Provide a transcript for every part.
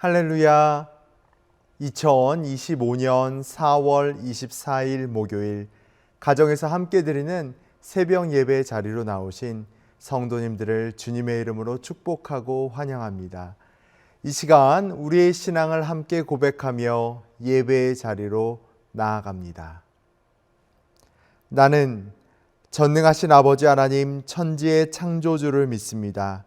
할렐루야. 2025년 4월 24일 목요일 가정에서 함께 드리는 새벽 예배 자리로 나오신 성도님들을 주님의 이름으로 축복하고 환영합니다. 이 시간 우리의 신앙을 함께 고백하며 예배의 자리로 나아갑니다. 나는 전능하신 아버지 하나님 천지의 창조주를 믿습니다.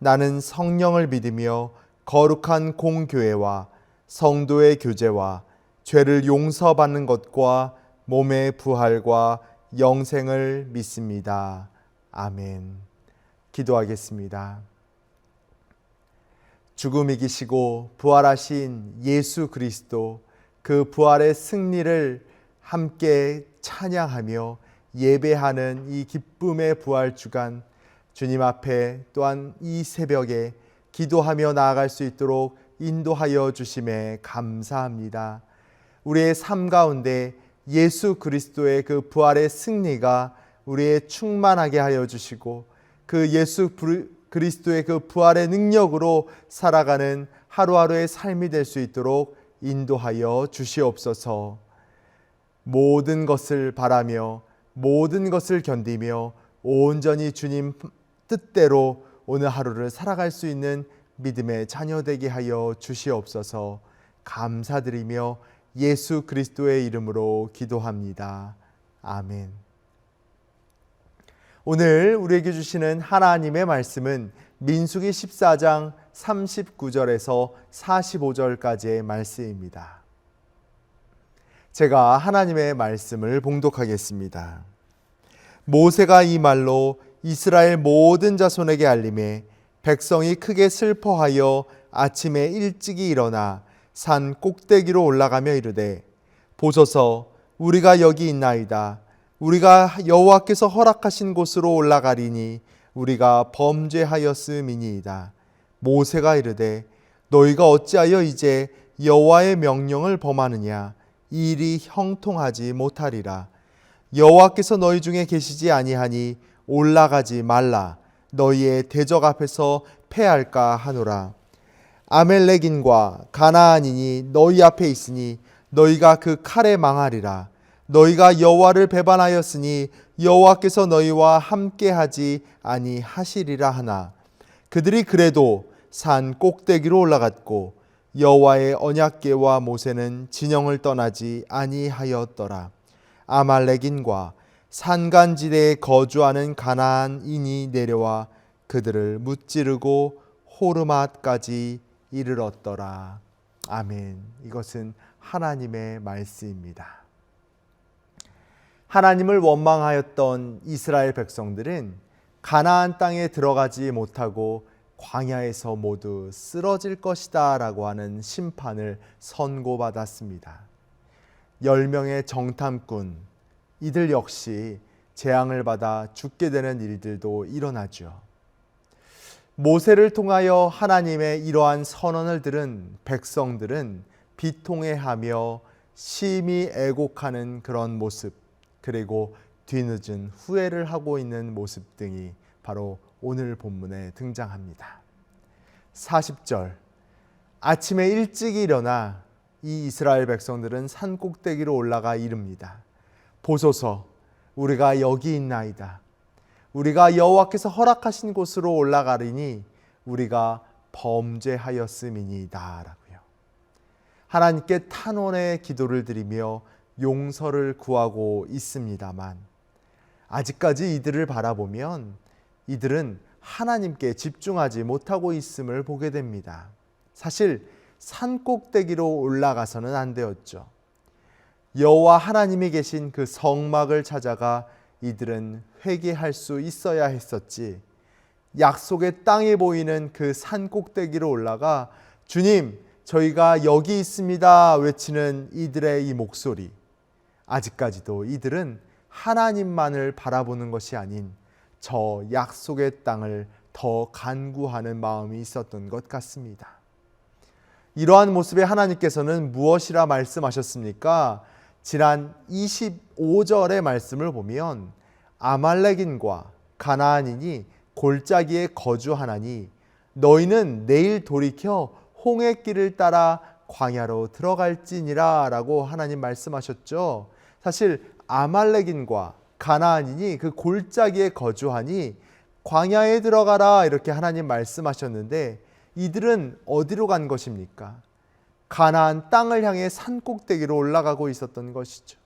나는 성령을 믿으며 거룩한 공교회와 성도의 교제와 죄를 용서받는 것과 몸의 부활과 영생을 믿습니다. 아멘. 기도하겠습니다. 죽음 이기시고 부활하신 예수 그리스도 그 부활의 승리를 함께 찬양하며 예배하는 이 기쁨의 부활 주간 주님 앞에 또한 이 새벽에 기도하며 나아갈 수 있도록 인도하여 주심에 감사합니다. 우리의 삶 가운데 예수 그리스도의 그 부활의 승리가 우리의 충만하게 하여 주시고 그 예수 그리스도의 그 부활의 능력으로 살아가는 하루하루의 삶이 될 수 있도록 인도하여 주시옵소서. 모든 것을 바라며 모든 것을 견디며 온전히 주님 뜻대로 오늘 하루를 살아갈 수 있는 믿음의 자녀 되게 하여 주시옵소서. 감사드리며 예수 그리스도의 이름으로 기도합니다. 아멘. 오늘 우리에게 주시는 하나님의 말씀은 민수기 14장 39절에서 45절까지의 말씀입니다. 제가 하나님의 말씀을 봉독하겠습니다. 모세가 이 말로 이스라엘 모든 자손에게 알림해 백성이 크게 슬퍼하여 아침에 일찍이 일어나 산 꼭대기로 올라가며 이르되 보소서 우리가 여기 있나이다. 우리가 여호와께서 허락하신 곳으로 올라가리니 우리가 범죄하였음이니이다. 모세가 이르되 너희가 어찌하여 이제 여호와의 명령을 범하느냐? 이 일이 형통하지 못하리라. 여호와께서 너희 중에 계시지 아니하니 올라가지 말라. 너희의 대적 앞에서 패할까 하노라. 아멜렉인과 가나안인이 너희 앞에 있으니 너희가 그 칼에 망하리라. 너희가 여호와를 배반하였으니 여호와께서 너희와 함께하지 아니하시리라 하나. 그들이 그래도 산 꼭대기로 올라갔고 여호와의 언약궤와 모세는 진영을 떠나지 아니하였더라. 아말렉인과 산간지대에 거주하는 가나안인이 내려와 그들을 무찌르고 호르맛까지 이르렀더라. 아멘. 이것은 하나님의 말씀입니다. 하나님을 원망하였던 이스라엘 백성들은 가나안 땅에 들어가지 못하고 광야에서 모두 쓰러질 것이다라고 하는 심판을 선고받았습니다. 10명의 정탐꾼 이들 역시 재앙을 받아 죽게 되는 일들도 일어나죠. 모세를 통하여 하나님의 이러한 선언을 들은 백성들은 비통해하며 심히 애곡하는 그런 모습 그리고 뒤늦은 후회를 하고 있는 모습 등이 바로 오늘 본문에 등장합니다. 40절 아침에 일찍 일어나 이 이스라엘 백성들은 산 꼭대기로 올라가 이릅니다. 보소서 우리가 여기 있나이다. 우리가 여호와께서 허락하신 곳으로 올라가리니 우리가 범죄하였음이니다라고요. 하나님께 탄원의 기도를 드리며 용서를 구하고 있습니다만 아직까지 이들을 바라보면 이들은 하나님께 집중하지 못하고 있음을 보게 됩니다. 사실 산 꼭대기로 올라가서는 안 되었죠. 여호와 하나님이 계신 그 성막을 찾아가 이들은 회개할 수 있어야 했었지. 약속의 땅에 보이는 그 산 꼭대기로 올라가 주님, 저희가 여기 있습니다 외치는 이들의 이 목소리. 아직까지도 이들은 하나님만을 바라보는 것이 아닌 저 약속의 땅을 더 간구하는 마음이 있었던 것 같습니다. 이러한 모습에 하나님께서는 무엇이라 말씀하셨습니까? 지난 25절의 말씀을 보면 아말렉인과 가나안인이 골짜기에 거주하나니 너희는 내일 돌이켜 홍해 길을 따라 광야로 들어갈지니라라고 하나님 말씀하셨죠. 사실 아말렉인과 가나안인이 그 골짜기에 거주하니 광야에 들어가라 이렇게 하나님 말씀하셨는데 이들은 어디로 간 것입니까? 가나안 땅을 향해 산 꼭대기로 올라가고 있었던 것이죠.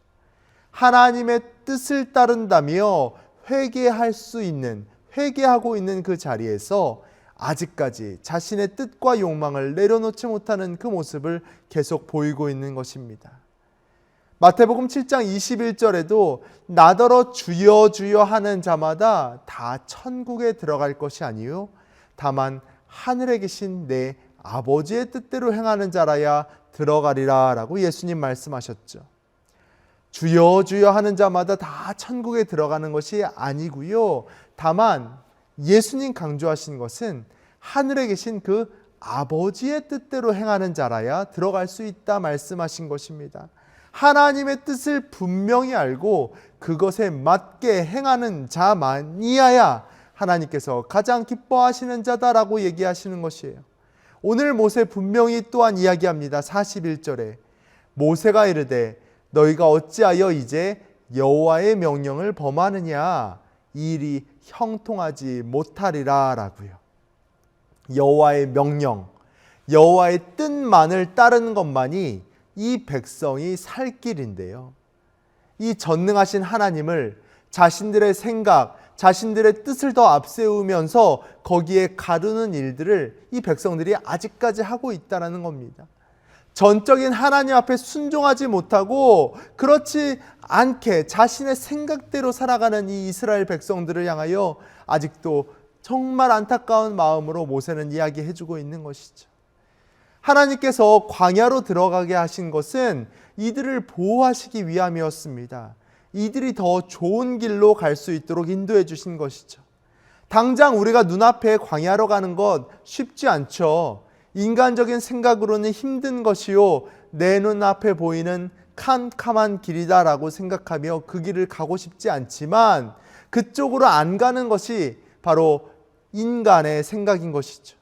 하나님의 뜻을 따른다며 회개할 수 있는 회개하고 있는 그 자리에서 아직까지 자신의 뜻과 욕망을 내려놓지 못하는 그 모습을 계속 보이고 있는 것입니다. 마태복음 7장 21절에도 나더러 주여 주여 하는 자마다 다 천국에 들어갈 것이 아니요 다만 하늘에 계신 내 아버지의 뜻대로 행하는 자라야 들어가리라 라고 예수님 말씀하셨죠. 주여 주여 하는 자마다 다 천국에 들어가는 것이 아니고요. 다만 예수님 강조하신 것은 하늘에 계신 그 아버지의 뜻대로 행하는 자라야 들어갈 수 있다 말씀하신 것입니다. 하나님의 뜻을 분명히 알고 그것에 맞게 행하는 자만이야야 하나님께서 가장 기뻐하시는 자다라고 얘기하시는 것이에요. 오늘 모세 분명히 또한 이야기합니다. 41절에 모세가 이르되 너희가 어찌하여 이제 여호와의 명령을 범하느냐 이 일이 형통하지 못하리라라고요. 여호와의 명령, 여호와의 뜻만을 따르는 것만이 이 백성이 살 길인데요. 이 전능하신 하나님을 자신들의 생각, 자신들의 뜻을 더 앞세우면서 거기에 가르는 일들을 이 백성들이 아직까지 하고 있다라는 겁니다. 전적인 하나님 앞에 순종하지 못하고 그렇지 않게 자신의 생각대로 살아가는 이 이스라엘 백성들을 향하여 아직도 정말 안타까운 마음으로 모세는 이야기해 주고 있는 것이죠. 하나님께서 광야로 들어가게 하신 것은 이들을 보호하시기 위함이었습니다. 이들이 더 좋은 길로 갈 수 있도록 인도해 주신 것이죠. 당장 우리가 눈앞에 광야로 가는 것 쉽지 않죠. 인간적인 생각으로는 힘든 것이요. 내 눈앞에 보이는 캄캄한 길이다라고 생각하며 그 길을 가고 싶지 않지만 그쪽으로 안 가는 것이 바로 인간의 생각인 것이죠.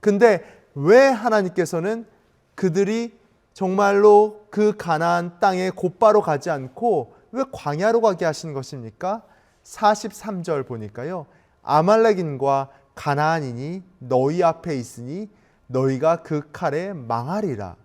근데 왜 하나님께서는 그들이 정말로 그 가나안 땅에 곧바로 가지 않고 왜 광야로 가게 하신 것입니까? 43절 보니까요. 아말렉인과 가나안인이 너희 앞에 있으니 너희가 그 칼에 망하리라.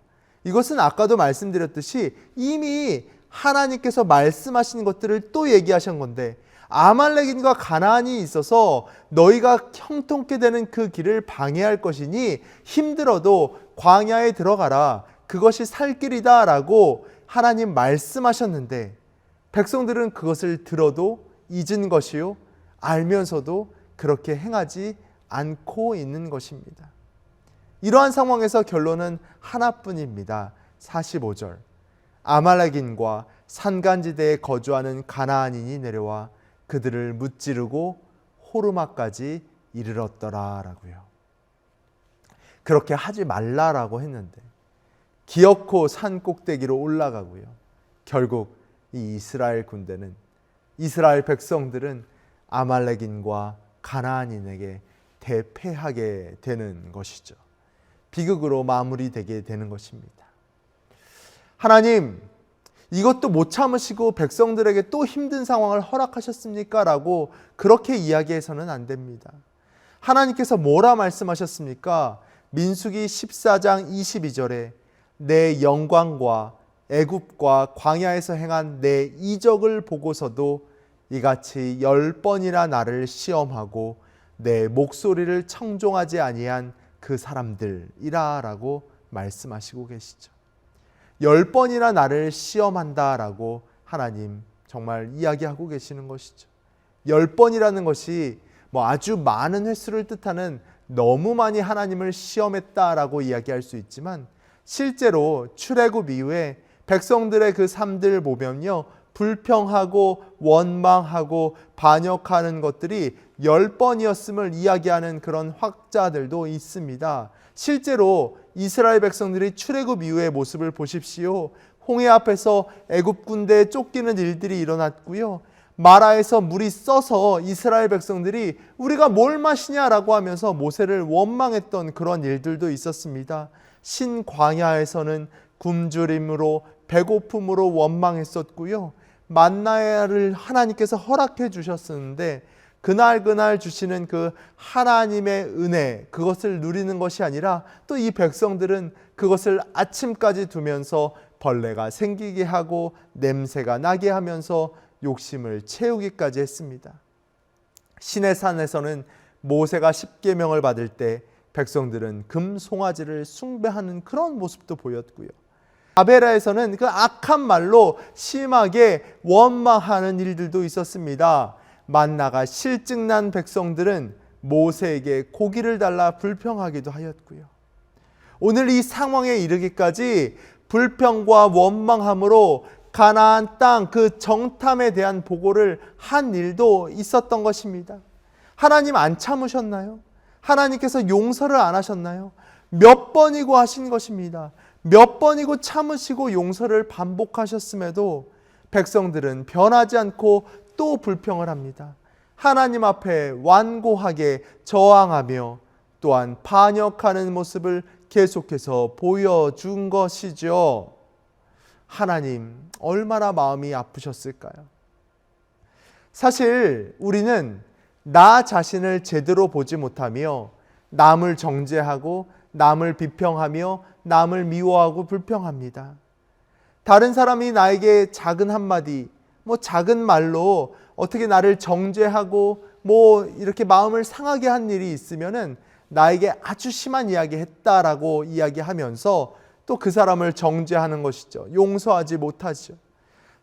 이것은 아까도 말씀드렸듯이 이미 하나님께서 말씀하신 것들을 또 얘기하신 건데 아말렉인과 가나안이 있어서 너희가 형통케 되는 그 길을 방해할 것이니 힘들어도 광야에 들어가라. 그것이 살 길이다라고 하나님 말씀하셨는데 백성들은 그것을 들어도 잊은 것이요 알면서도 그렇게 행하지 않고 있는 것입니다. 이러한 상황에서 결론은 하나뿐입니다. 45절. 아말렉인과 산간지대에 거주하는 가나안인이 내려와 그들을 무찌르고 호르마까지 이르렀더라라고요. 그렇게 하지 말라라고 했는데 기어코 산 꼭대기로 올라가고요. 결국 이 이스라엘 군대는 이스라엘 백성들은 아말렉인과 가나안인에게 대패하게 되는 것이죠. 비극으로 마무리되게 되는 것입니다. 하나님, 이것도 못 참으시고 백성들에게 또 힘든 상황을 허락하셨습니까? 라고 그렇게 이야기해서는 안 됩니다. 하나님께서 뭐라 말씀하셨습니까? 민수기 14장 22절에 내 영광과 애굽과 광야에서 행한 내 이적을 보고서도 이같이 열 번이나 나를 시험하고 내 목소리를 청종하지 아니한 그 사람들이라라고 말씀하시고 계시죠. 열 번이나 나를 시험한다라고 하나님 정말 이야기하고 계시는 것이죠. 열 번이라는 것이 뭐 아주 많은 횟수를 뜻하는 너무 많이 하나님을 시험했다라고 이야기할 수 있지만 실제로 출애굽 이후에 백성들의 그 삶들 보면요. 불평하고 원망하고 반역하는 것들이 열 번이었음을 이야기하는 그런 학자들도 있습니다. 실제로 이스라엘 백성들이 출애굽 이후의 모습을 보십시오. 홍해 앞에서 애굽 군대에 쫓기는 일들이 일어났고요. 마라에서 물이 써서 이스라엘 백성들이 우리가 뭘 마시냐라고 하면서 모세를 원망했던 그런 일들도 있었습니다. 신광야에서는 굶주림으로 배고픔으로 원망했었고요. 만나야를 하나님께서 허락해 주셨었는데 그날 그날 주시는 그 하나님의 은혜 그것을 누리는 것이 아니라 또 이 백성들은 그것을 아침까지 두면서 벌레가 생기게 하고 냄새가 나게 하면서 욕심을 채우기까지 했습니다. 신의 산에서는 모세가 십계명을 받을 때 백성들은 금 송아지를 숭배하는 그런 모습도 보였고요. 아베라에서는 그 악한 말로 심하게 원망하는 일들도 있었습니다. 만나가 실증난 백성들은 모세에게 고기를 달라 불평하기도 하였고요. 오늘 이 상황에 이르기까지 불평과 원망함으로 가나안 땅 그 정탐에 대한 보고를 한 일도 있었던 것입니다. 하나님 안 참으셨나요? 하나님께서 용서를 안 하셨나요? 몇 번이고 하신 것입니다. 몇 번이고 참으시고 용서를 반복하셨음에도 백성들은 변하지 않고 또 불평을 합니다. 하나님 앞에 완고하게 저항하며 또한 반역하는 모습을 계속해서 보여준 것이죠. 하나님, 얼마나 마음이 아프셨을까요? 사실 우리는 나 자신을 제대로 보지 못하며 남을 정죄하고 남을 비평하며 남을 미워하고 불평합니다. 다른 사람이 나에게 작은 한마디, 뭐 작은 말로 어떻게 나를 정죄하고 뭐 이렇게 마음을 상하게 한 일이 있으면은 나에게 아주 심한 이야기 했다라고 이야기하면서 또 그 사람을 정죄하는 것이죠. 용서하지 못하죠.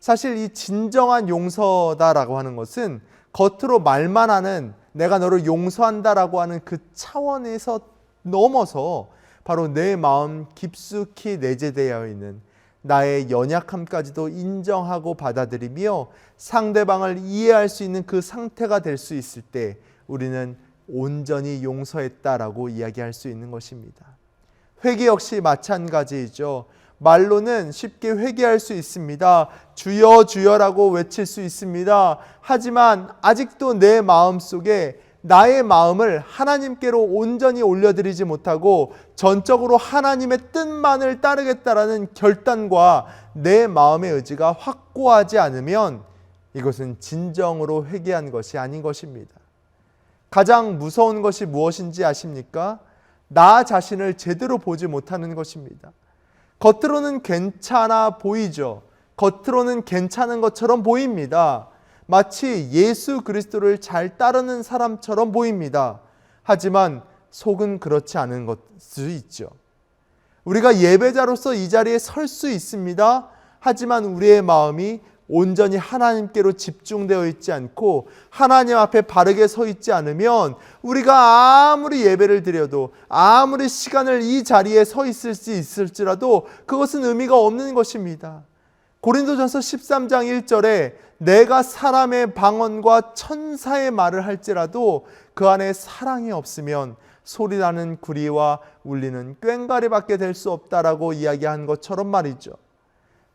사실 이 진정한 용서다라고 하는 것은 겉으로 말만 하는 내가 너를 용서한다라고 하는 그 차원에서 넘어서 바로 내 마음 깊숙이 내재되어 있는 나의 연약함까지도 인정하고 받아들이며 상대방을 이해할 수 있는 그 상태가 될 수 있을 때 우리는 온전히 용서했다라고 이야기할 수 있는 것입니다. 회개 역시 마찬가지이죠. 말로는 쉽게 회개할 수 있습니다. 주여 주여라고 외칠 수 있습니다. 하지만 아직도 내 마음 속에 나의 마음을 하나님께로 온전히 올려드리지 못하고 전적으로 하나님의 뜻만을 따르겠다라는 결단과 내 마음의 의지가 확고하지 않으면 이것은 진정으로 회개한 것이 아닌 것입니다. 가장 무서운 것이 무엇인지 아십니까? 나 자신을 제대로 보지 못하는 것입니다. 겉으로는 괜찮아 보이죠. 겉으로는 괜찮은 것처럼 보입니다. 마치 예수 그리스도를 잘 따르는 사람처럼 보입니다. 하지만 속은 그렇지 않은 것수 있죠. 우리가 예배자로서 이 자리에 설 수 있습니다. 하지만 우리의 마음이 온전히 하나님께로 집중되어 있지 않고 하나님 앞에 바르게 서 있지 않으면 우리가 아무리 예배를 드려도 아무리 시간을 이 자리에 서 있을 수 있을지라도 그것은 의미가 없는 것입니다. 고린도전서 13장 1절에 내가 사람의 방언과 천사의 말을 할지라도 그 안에 사랑이 없으면 소리나는 구리와 울리는 꽹과리밖에 될 수 없다라고 이야기한 것처럼 말이죠.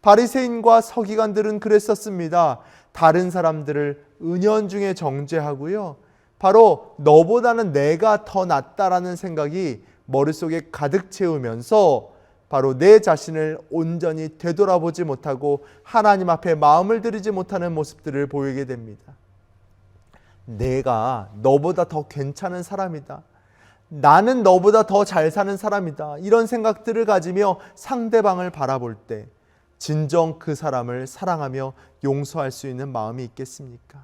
바리새인과 서기관들은 그랬었습니다. 다른 사람들을 은연중에 정죄하고요. 바로 너보다는 내가 더 낫다라는 생각이 머릿속에 가득 채우면서 바로 내 자신을 온전히 되돌아보지 못하고 하나님 앞에 마음을 들이지 못하는 모습들을 보이게 됩니다. 내가 너보다 더 괜찮은 사람이다. 나는 너보다 더 잘 사는 사람이다. 이런 생각들을 가지며 상대방을 바라볼 때 진정 그 사람을 사랑하며 용서할 수 있는 마음이 있겠습니까?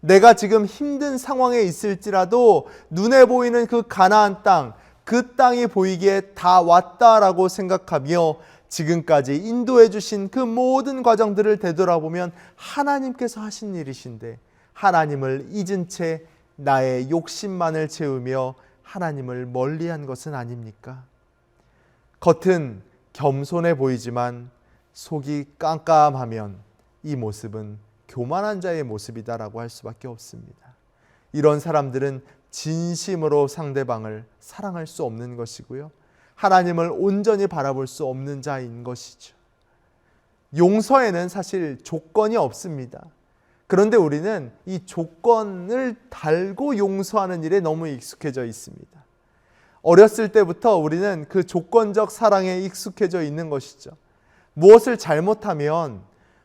내가 지금 힘든 상황에 있을지라도 눈에 보이는 그 가나안 땅, 그 땅이 보이기에 다 왔다라고 생각하며 지금까지 인도해 주신 그 모든 과정들을 되돌아보면 하나님께서 하신 일이신데 하나님을 잊은 채 나의 욕심만을 채우며 하나님을 멀리한 것은 아닙니까? 겉은 겸손해 보이지만 속이 깜깜하면 이 모습은 교만한 자의 모습이다라고 할 수밖에 없습니다. 이런 사람들은 진심으로 상대방을 사랑할 수 없는 것이고요. 하나님을 온전히 바라볼 수 없는 자인 것이죠. 용서에는 사실 조건이 없습니다. 그런데 우리는 이 조건을 달고 용서하는 일에 너무 익숙해져 있습니다. 어렸을 때부터 우리는 그 조건적 사랑에 익숙해져 있는 것이죠. 무엇을 잘못하면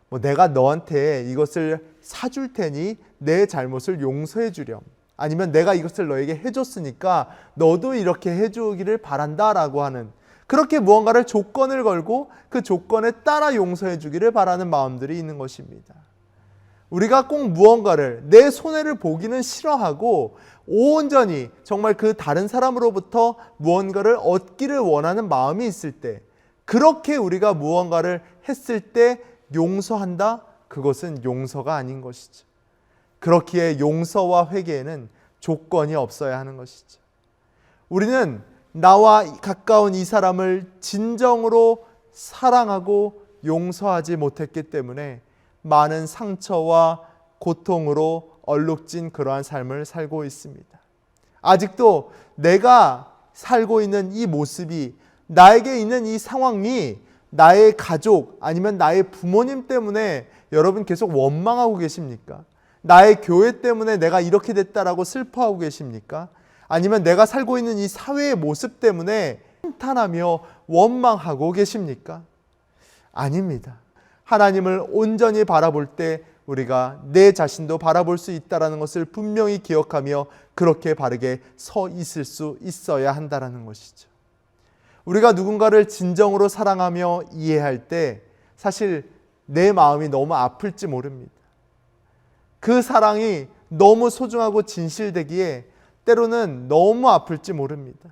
뭐 내가 너한테 이것을 사줄 테니 내 잘못을 용서해 주렴. 아니면 내가 이것을 너에게 해줬으니까 너도 이렇게 해주기를 바란다라고 하는 그렇게 무언가를 조건을 걸고 그 조건에 따라 용서해 주기를 바라는 마음들이 있는 것입니다. 우리가 꼭 무언가를 내 손해를 보기는 싫어하고 온전히 정말 그 다른 사람으로부터 무언가를 얻기를 원하는 마음이 있을 때 그렇게 우리가 무언가를 했을 때 용서한다? 그것은 용서가 아닌 것이죠. 그렇기에 용서와 회개에는 조건이 없어야 하는 것이죠. 우리는 나와 가까운 이 사람을 진정으로 사랑하고 용서하지 못했기 때문에 많은 상처와 고통으로 얼룩진 그러한 삶을 살고 있습니다. 아직도 내가 살고 있는 이 모습이 나에게 있는 이 상황이 나의 가족 아니면 나의 부모님 때문에 여러분 계속 원망하고 계십니까? 나의 교회 때문에 내가 이렇게 됐다라고 슬퍼하고 계십니까? 아니면 내가 살고 있는 이 사회의 모습 때문에 한탄하며 원망하고 계십니까? 아닙니다. 하나님을 온전히 바라볼 때 우리가 내 자신도 바라볼 수 있다라는 것을 분명히 기억하며 그렇게 바르게 서 있을 수 있어야 한다라는 것이죠. 우리가 누군가를 진정으로 사랑하며 이해할 때 사실 내 마음이 너무 아플지 모릅니다. 그 사랑이 너무 소중하고 진실되기에 때로는 너무 아플지 모릅니다.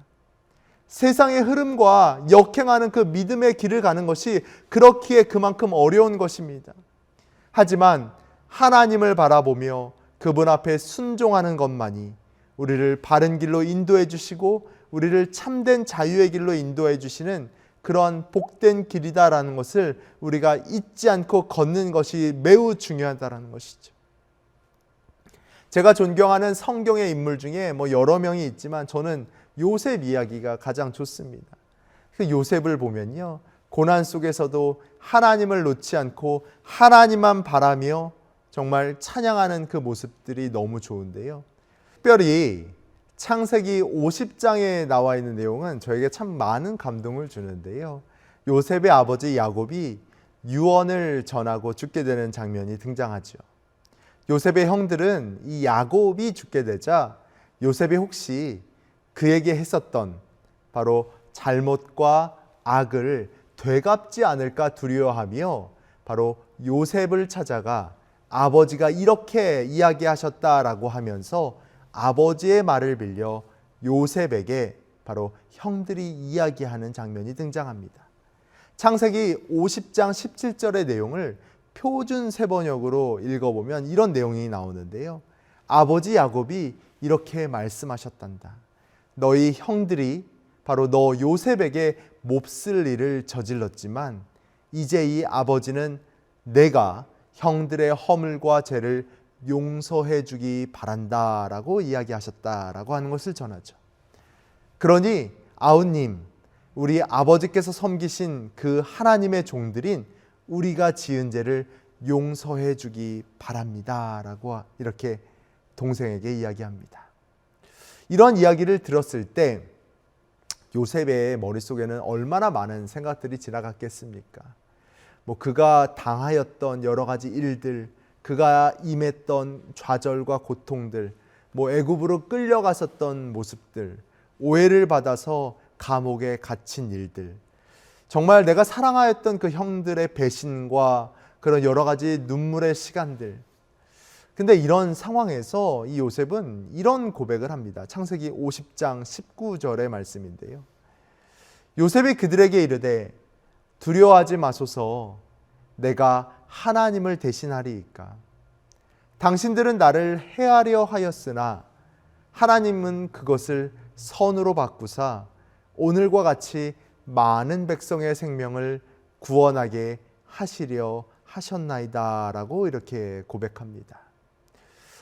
세상의 흐름과 역행하는 그 믿음의 길을 가는 것이 그렇기에 그만큼 어려운 것입니다. 하지만 하나님을 바라보며 그분 앞에 순종하는 것만이 우리를 바른 길로 인도해 주시고 우리를 참된 자유의 길로 인도해 주시는 그러한 복된 길이다라는 것을 우리가 잊지 않고 걷는 것이 매우 중요하다라는 것이죠. 제가 존경하는 성경의 인물 중에 뭐 여러 명이 있지만 저는 요셉 이야기가 가장 좋습니다. 그 요셉을 보면요. 고난 속에서도 하나님을 놓지 않고 하나님만 바라며 정말 찬양하는 그 모습들이 너무 좋은데요. 특별히 창세기 50장에 나와 있는 내용은 저에게 참 많은 감동을 주는데요. 요셉의 아버지 야곱이 유언을 전하고 죽게 되는 장면이 등장하죠. 요셉의 형들은 이 야곱이 죽게 되자 요셉이 혹시 그에게 했었던 바로 잘못과 악을 되갚지 않을까 두려워하며 바로 요셉을 찾아가 아버지가 이렇게 이야기하셨다라고 하면서 아버지의 말을 빌려 요셉에게 바로 형들이 이야기하는 장면이 등장합니다. 창세기 50장 17절의 내용을 표준 세번역으로 읽어보면 이런 내용이 나오는데요. 아버지 야곱이 이렇게 말씀하셨단다. 너희 형들이 바로 너 요셉에게 몹쓸 일을 저질렀지만 이제 이 아버지는 내가 형들의 허물과 죄를 용서해 주기 바란다라고 이야기하셨다라고 하는 것을 전하죠. 그러니 아우님, 우리 아버지께서 섬기신 그 하나님의 종들인 우리가 지은 죄를 용서해 주기 바랍니다 라고 이렇게 동생에게 이야기합니다. 이런 이야기를 들었을 때 요셉의 머릿속에는 얼마나 많은 생각들이 지나갔겠습니까? 뭐 그가 당하였던 여러 가지 일들, 그가 임했던 좌절과 고통들, 뭐 애굽으로 끌려갔었던 모습들, 오해를 받아서 감옥에 갇힌 일들, 정말 내가 사랑하였던 그 형들의 배신과 그런 여러 가지 눈물의 시간들. 근데 이런 상황에서 이 요셉은 이런 고백을 합니다. 창세기 50장 19절의 말씀인데요. 요셉이 그들에게 이르되 두려워하지 마소서 내가 하나님을 대신하리이까. 당신들은 나를 해하려 하였으나 하나님은 그것을 선으로 바꾸사 오늘과 같이 많은 백성의 생명을 구원하게 하시려 하셨나이다라고 이렇게 고백합니다.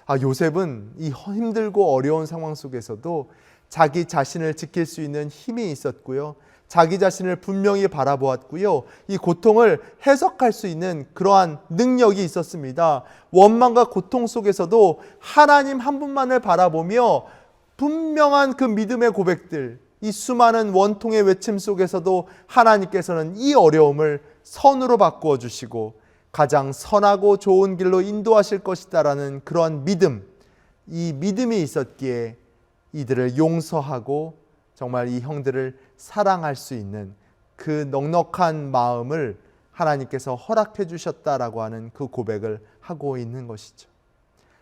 아, 요셉은 이 힘들고 어려운 상황 속에서도 자기 자신을 지킬 수 있는 힘이 있었고요. 자기 자신을 분명히 바라보았고요. 이 고통을 해석할 수 있는 그러한 능력이 있었습니다. 원망과 고통 속에서도 하나님 한 분만을 바라보며 분명한 그 믿음의 고백들, 이 수많은 원통의 외침 속에서도 하나님께서는 이 어려움을 선으로 바꾸어 주시고 가장 선하고 좋은 길로 인도하실 것이다라는 그러한 믿음, 이 믿음이 있었기에 이들을 용서하고 정말 이 형들을 사랑할 수 있는 그 넉넉한 마음을 하나님께서 허락해 주셨다라고 하는 그 고백을 하고 있는 것이죠.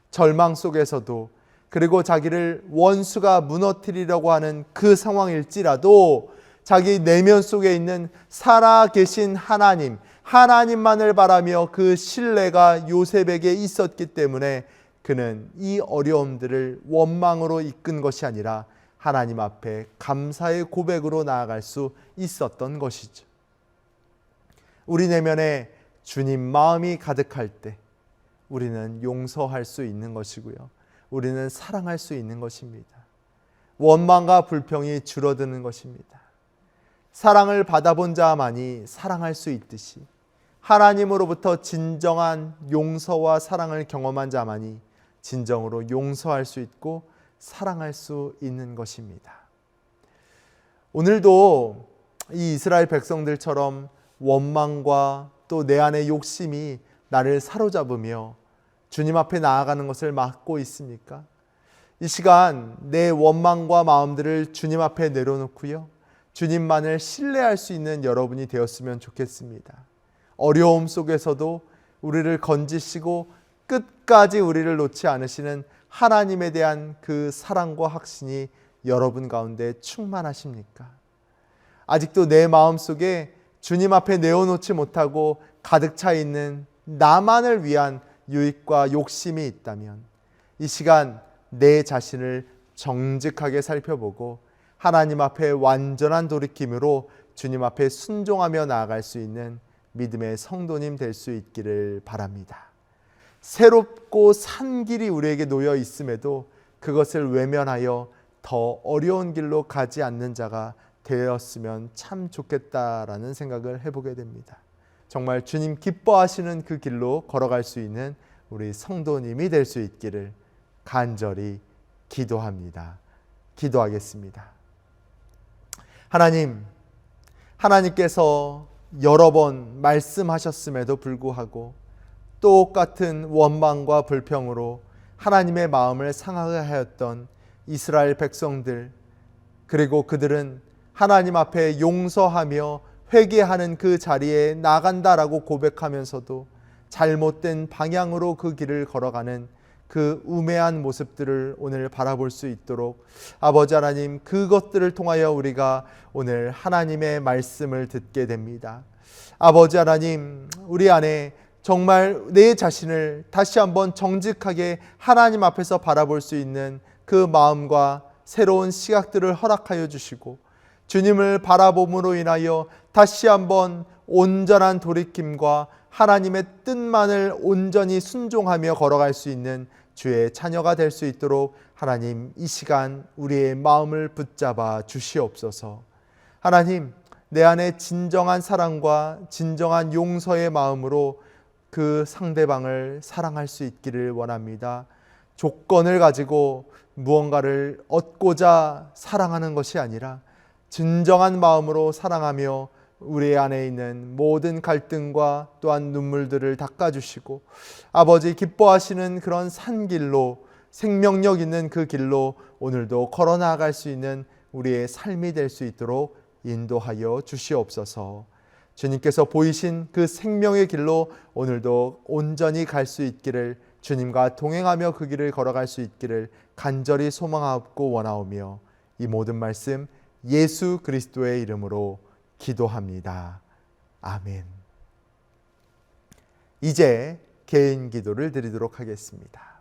절망 속에서도 그리고 자기를 원수가 무너뜨리려고 하는 그 상황일지라도 자기 내면 속에 있는 살아 계신 하나님, 하나님만을 바라며 그 신뢰가 요셉에게 있었기 때문에 그는 이 어려움들을 원망으로 이끈 것이 아니라 하나님 앞에 감사의 고백으로 나아갈 수 있었던 것이죠. 우리 내면에 주님 마음이 가득할 때 우리는 용서할 수 있는 것이고요. 우리는 사랑할 수 있는 것입니다. 원망과 불평이 줄어드는 것입니다. 사랑을 받아본 자만이 사랑할 수 있듯이 하나님으로부터 진정한 용서와 사랑을 경험한 자만이 진정으로 용서할 수 있고 사랑할 수 있는 것입니다. 오늘도 이 이스라엘 백성들처럼 원망과 또 내 안의 욕심이 나를 사로잡으며 주님 앞에 나아가는 것을 막고 있습니까? 이 시간 내 원망과 마음들을 주님 앞에 내려놓고요. 주님만을 신뢰할 수 있는 여러분이 되었으면 좋겠습니다. 어려움 속에서도 우리를 건지시고 끝까지 우리를 놓지 않으시는 하나님에 대한 그 사랑과 확신이 여러분 가운데 충만하십니까? 아직도 내 마음 속에 주님 앞에 내어놓지 못하고 가득 차 있는 나만을 위한 유익과 욕심이 있다면 이 시간 내 자신을 정직하게 살펴보고 하나님 앞에 완전한 돌이킴으로 주님 앞에 순종하며 나아갈 수 있는 믿음의 성도님 될 수 있기를 바랍니다. 새롭고 산 길이 우리에게 놓여 있음에도 그것을 외면하여 더 어려운 길로 가지 않는 자가 되었으면 참 좋겠다라는 생각을 해보게 됩니다. 정말 주님 기뻐하시는 그 길로 걸어갈 수 있는 우리 성도님이 될 수 있기를 간절히 기도합니다. 기도하겠습니다. 하나님, 하나님께서 여러 번 말씀하셨음에도 불구하고 똑같은 원망과 불평으로 하나님의 마음을 상하게 하였던 이스라엘 백성들, 그리고 그들은 하나님 앞에 용서하며 회개하는 그 자리에 나간다라고 고백하면서도 잘못된 방향으로 그 길을 걸어가는 그 우매한 모습들을 오늘 바라볼 수 있도록 아버지 하나님 그것들을 통하여 우리가 오늘 하나님의 말씀을 듣게 됩니다. 아버지 하나님 우리 안에 정말 내 자신을 다시 한번 정직하게 하나님 앞에서 바라볼 수 있는 그 마음과 새로운 시각들을 허락하여 주시고 주님을 바라봄으로 인하여 다시 한번 온전한 돌이킴과 하나님의 뜻만을 온전히 순종하며 걸어갈 수 있는 주의 자녀가 될 수 있도록 하나님 이 시간 우리의 마음을 붙잡아 주시옵소서. 하나님 내 안에 진정한 사랑과 진정한 용서의 마음으로 그 상대방을 사랑할 수 있기를 원합니다. 조건을 가지고 무언가를 얻고자 사랑하는 것이 아니라 진정한 마음으로 사랑하며 우리 안에 있는 모든 갈등과 또한 눈물들을 닦아주시고 아버지 기뻐하시는 그런 산길로 생명력 있는 그 길로 오늘도 걸어 나아갈 수 있는 우리의 삶이 될 수 있도록 인도하여 주시옵소서. 주님께서 보이신 그 생명의 길로 오늘도 온전히 갈 수 있기를 주님과 동행하며 그 길을 걸어갈 수 있기를 간절히 소망하고 원하오며 이 모든 말씀 예수 그리스도의 이름으로 기도합니다. 아멘. 이제 개인 기도를 드리도록 하겠습니다.